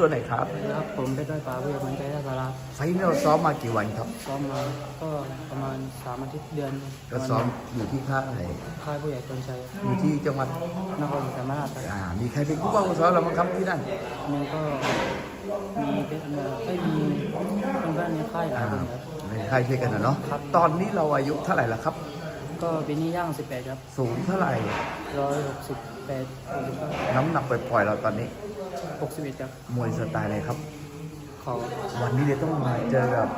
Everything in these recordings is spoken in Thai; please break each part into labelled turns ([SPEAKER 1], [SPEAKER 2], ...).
[SPEAKER 1] ตัวไหนครับ
[SPEAKER 2] ครับผมไปด้วยป่าเวียมันใจท่าสารา
[SPEAKER 1] ไฟล์นี้เราซ้อมมากี่วันครับ
[SPEAKER 2] ซ้อมมาก็ประมาณสามอาทิตย์เดือน
[SPEAKER 1] ก็ซ้อมอยู่ที่ค่าย
[SPEAKER 2] ค่ายผู้ใหญ่คนชัย
[SPEAKER 1] อยู่ที่จังหวัด
[SPEAKER 2] นครศรีธรรมราชครับ
[SPEAKER 1] อ่ามีใครเป็นผู้บังคับซ้อมเราบ้างครับที่นั่น
[SPEAKER 2] มันก็มีเป็นเอ่อก็มีเพื่อนๆในค่ายหลาย
[SPEAKER 1] อ่า
[SPEAKER 2] คนครับ
[SPEAKER 1] ในค่ายช่วยกันนะเนาะ
[SPEAKER 2] ครับ
[SPEAKER 1] ตอนนี้เราอายุเท่าไหร่แล้วครับ
[SPEAKER 2] ก็ปีนี้ย่าง 18 ครับ
[SPEAKER 1] สูงเท่าไหร่
[SPEAKER 2] 168
[SPEAKER 1] น้ำหนักปล่อยๆเราตอนนี้
[SPEAKER 2] 61ครับ
[SPEAKER 1] มวยสไตล์อะไรครับ
[SPEAKER 2] เขา
[SPEAKER 1] วันนี้เดี๋ยวต้องมาเจอกับ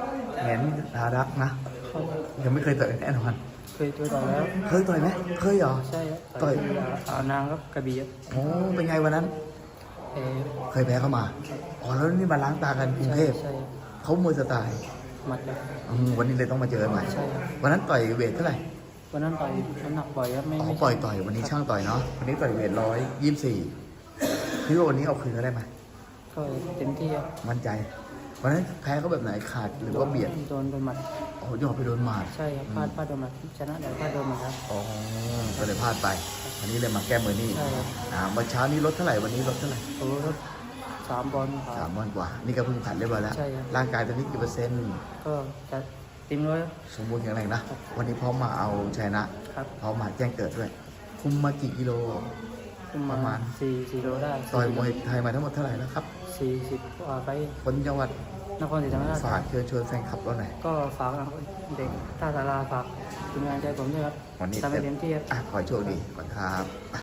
[SPEAKER 1] แหนดารักนะ
[SPEAKER 2] เขา
[SPEAKER 1] ยังไม่เคยต่อยแน่นอน
[SPEAKER 2] เคยตัวต่อแล้ว
[SPEAKER 1] เคยต่อยไหมเคยเหรอ
[SPEAKER 2] ใช่ครับ
[SPEAKER 1] ต่อย
[SPEAKER 2] ที่อ่าวนางครับกระบี่ครับ
[SPEAKER 1] โอ้เป็นไงวันนั้น
[SPEAKER 2] เอ่อ
[SPEAKER 1] เคยแพ้เข้ามาอ๋อแล้วนี่มาล้างตากันกรุงเทพ
[SPEAKER 2] ใช่ครับ
[SPEAKER 1] เขามวยสไตล์
[SPEAKER 2] หมัดครับ
[SPEAKER 1] อืมวันนี้เลยต้องมาเจอกันใหม่
[SPEAKER 2] ใช่ครับ
[SPEAKER 1] วันนั้นต่อยเวทเท่าไหร่
[SPEAKER 2] วันนั้นต่อยน้ำหนักปล่อยครับไม่
[SPEAKER 1] อ๋อ
[SPEAKER 2] ไม่
[SPEAKER 1] ปล่อยต่อยวันนี้ช่างต่อยเนาะวันนี้ต่อยเวทร้อยยี่สิบสี่ คิดว่าวันนี้เอาคืนเขาได้ไหม
[SPEAKER 2] ก็เต็มที่ครับ
[SPEAKER 1] มั่นใจวันนั้นแพ้เขาแบบไหนขาดหรือว่าเบียด
[SPEAKER 2] โดนโดนหมัด
[SPEAKER 1] อ๋อยอดไปโดนหมาด
[SPEAKER 2] ใช่ครับพลาดพลาดโดนหมัดชนะแต่พลาดโดนหมัดครับ
[SPEAKER 1] อ๋อก็เลยพลาดไปวันนี้เลยมาแก้มือนี่
[SPEAKER 2] ใช่ครับ
[SPEAKER 1] อ่าวันเช้านี้ลดเท่าไหร่วันนี้ลดเท่าไหร่
[SPEAKER 2] โอ้โหครับสามบอลค
[SPEAKER 1] สา
[SPEAKER 2] รั
[SPEAKER 1] ม
[SPEAKER 2] บ
[SPEAKER 1] วันกว่า นี่ก็เพิ่งผ่านเรียบร้อยแล้ว
[SPEAKER 2] ใช่ครับ
[SPEAKER 1] ร่างกายตอนนี้กี่เปอร์เซ็นต์
[SPEAKER 2] ก็จะเต็มร้อยครับ
[SPEAKER 1] สมบูรณ์แข็งแรงนะ วันนี้พร้อมมาเอาชัยนะ
[SPEAKER 2] ครับ
[SPEAKER 1] พร้อมมาแจ้งเกิดด้วย คุมมากี่กิโล ประมาณ
[SPEAKER 2] สี่สี่โลได้
[SPEAKER 1] ต่อยมวยไทยมาทั้งหมดเท่าไหร่แล้วครับ
[SPEAKER 2] สี่สิบกว่าไป
[SPEAKER 1] คนจังหวัด
[SPEAKER 2] นครศรีธรรมราช
[SPEAKER 1] ฝากเชิญชวนแฟนคลับเราหน่อย
[SPEAKER 2] ก็ฝากเด็กท่าสาราฝากทีมงานใจผมด้วยครับ
[SPEAKER 1] วันนี้
[SPEAKER 2] ทำให้เต็มที่ครับ
[SPEAKER 1] อะขอให้โชคดีก่อนครับ